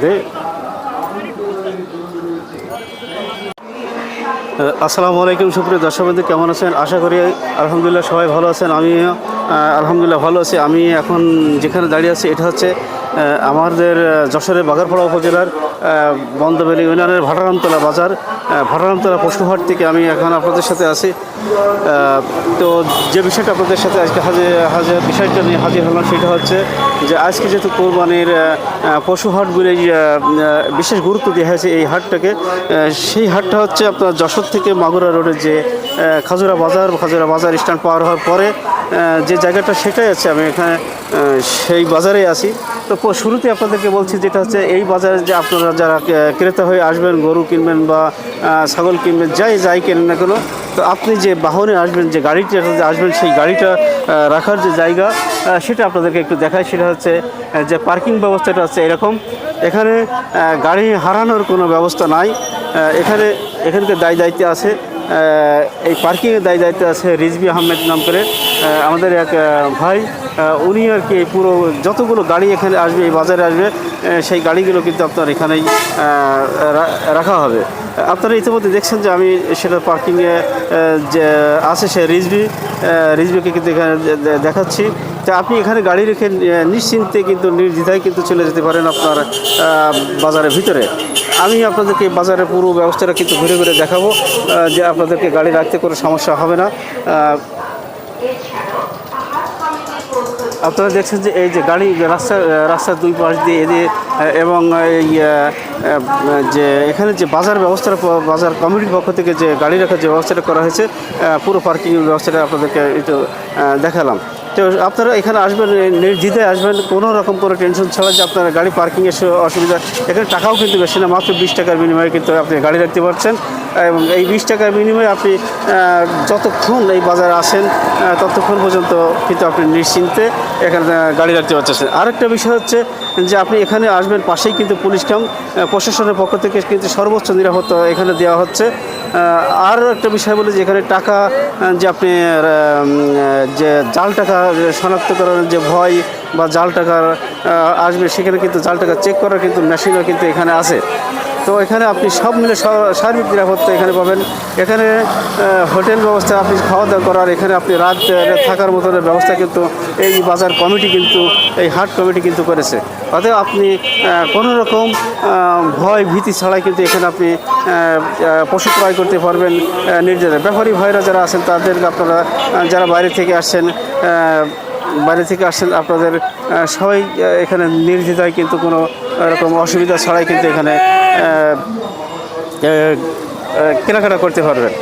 で আসসালামু আলাইকুম, সুপ্রিয় দর্শক বন্ধু কেমন আছেন? আশা করি, আলহামদুলিল্লাহ, সবাই ভালো আছেন। আমি আলহামদুলিল্লাহ, ভালো আছি। আমি এখন যেখানে দাঁড়িয়ে আছি, এটা হচ্ছে আমাদের যশোরের বাগারপাড়া উপজেলার বন্দবেলি ইউনিয়নের ভাটারামতলা বাজার ভাটারামতলা পশুহাট থেকে আমি এখন আপনাদের সাথে আছি। তো যে বিষয়টা আপনাদের সাথে আজকে হাজির হাজির, বিষয়টা নিয়ে হাজির হলাম, সেটা হচ্ছে যে আজকে যেহেতু কোরবানির পশুহাট বলে বিশেষ গুরুত্ব দেওয়া হয়েছে এই হাটটাকে সেই হাটটা হচ্ছে আপনার যশোর থেকে মাগুরা রোডের যে খাজুরা বাজার খাজুরা বাজার স্ট্যান্ড পার হওয়ার পরে যে জায়গাটা সেটাই আছে, আমি এখানে সেই বাজারে আছি। তো শুরুতে আপনাদেরকে বলছি যেটা হচ্ছে, এই বাজারে যে আপনারা যারা ক্রেতা হয়ে আসবেন, গরু কিনবেন বা ছাগল কিনবেন, যাই যাই কেনেন না কেন, তো আপনি যে বাহনে আসবেন, যে গাড়িটাতে আসবেন, সেই গাড়িটা রাখার যে জায়গা সেটা আপনাদেরকে একটু দেখায় সেটা হচ্ছে যে পার্কিং ব্যবস্থাটা হচ্ছে এরকম। এখানে গাড়ি হারানোর কোনো ব্যবস্থা নাই। এখানে এখানকার দায় দায়িত্বে আছে এই পার্কিংয়ের দায় দায়িত্বে আছে রিজবি আহমেদ নাম করে আমাদের এক ভাই উনি আর কি পুরো যতগুলো গাড়ি এখানে আসবে, এই বাজারে আসবে সেই গাড়িগুলো কিন্তু আপনার এখানেই রাখা হবে। আপনারা ইতিমধ্যে দেখছেন যে আমি সেটা পার্কিংয়ে যে আছে সে রিজবি রিজবিকে কিন্তু এখানে দেখাচ্ছি। তা আপনি এখানে গাড়ি রেখে নিশ্চিন্তে কিন্তু নির্দ্বিধায় কিন্তু চলে যেতে পারেন আপনার বাজারের ভিতরে। আমি আপনাদেরকে বাজারের পুরো ব্যবস্থাটা কিন্তু ঘুরে ঘুরে দেখাবো যে আপনাদেরকে গাড়ি রাখতে কোনো সমস্যা হবে না। আপনারা দেখছেন যে এই যে গাড়ি রাস্তা রাস্তার দুই পাশ দিয়ে আহ, এবং এই যে এখানে যে বাজার ব্যবস্থার বাজার কমিটির পক্ষ থেকে যে গাড়ি রাখার যে ব্যবস্থাটা করা হয়েছে পুরো পার্কিং ব্যবস্থাটা আপনাদেরকে একটু দেখালাম। তো আপনারা এখানে আসবেন নির্দ্বিধায় আসবেন, কোনো রকম কোনো টেনশন ছাড়া যে আপনারা গাড়ি পার্কিংয়ের অসুবিধা, এখানে টাকাও কিন্তু বেশি না, মাত্র বিশ টাকার বিনিময়ে কিন্তু আপনি গাড়ি রাখতে পারছেন। এবং এই বিশ টাকার বিনিময়ে আপনি যতক্ষণ এই বাজারে আসেন ততক্ষণ পর্যন্ত কিন্তু আপনি নিশ্চিন্তে এখানে গাড়ি রাখতে পারতেছেন আরেকটা বিষয় হচ্ছে যে আপনি এখানে আসবেন, পাশেই কিন্তু পুলিশ ক্যাম্প প্রশাসনের পক্ষ থেকে কিন্তু সর্বোচ্চ নিরাপত্তা এখানে দেওয়া হচ্ছে। আর একটা বিষয় বলে যে এখানে টাকা যে আপনি যে জাল টাকা শনাক্তকরণের যে ভয় বা জাল টাকার আসবে, সেখানে কিন্তু জাল টাকা চেক করার কিন্তু মেশিনও কিন্তু এখানে আছে। তো এখানে আপনি সব মিলে সার্বিক নিরাপত্তা এখানে পাবেন। এখানে হোটেল ব্যবস্থা, আপনি খাওয়া দাওয়া করার, এখানে আপনি রাত থাকার মতন ব্যবস্থা কিন্তু এই বাজার কমিটি কিন্তু, এই হাট কমিটি কিন্তু করেছে। অতএব আপনি কোনো রকম ভয় ভীতি ছাড়াই কিন্তু এখানে আপনি পশু ক্রয় করতে পারবেন নির্দ্বিধায় ব্যাপারী ভাইরা যারা আছেন তাদের আপনারা যারা বাইরে থেকে আসছেন বাইরে থেকে আসছেন, আপনাদের সবাই এখানে নির্দ্বিধায় কিন্তু কোনো রকম অসুবিধা ছাড়াই কিন্তু এখানে কেনাকাটা করতে পারবেন।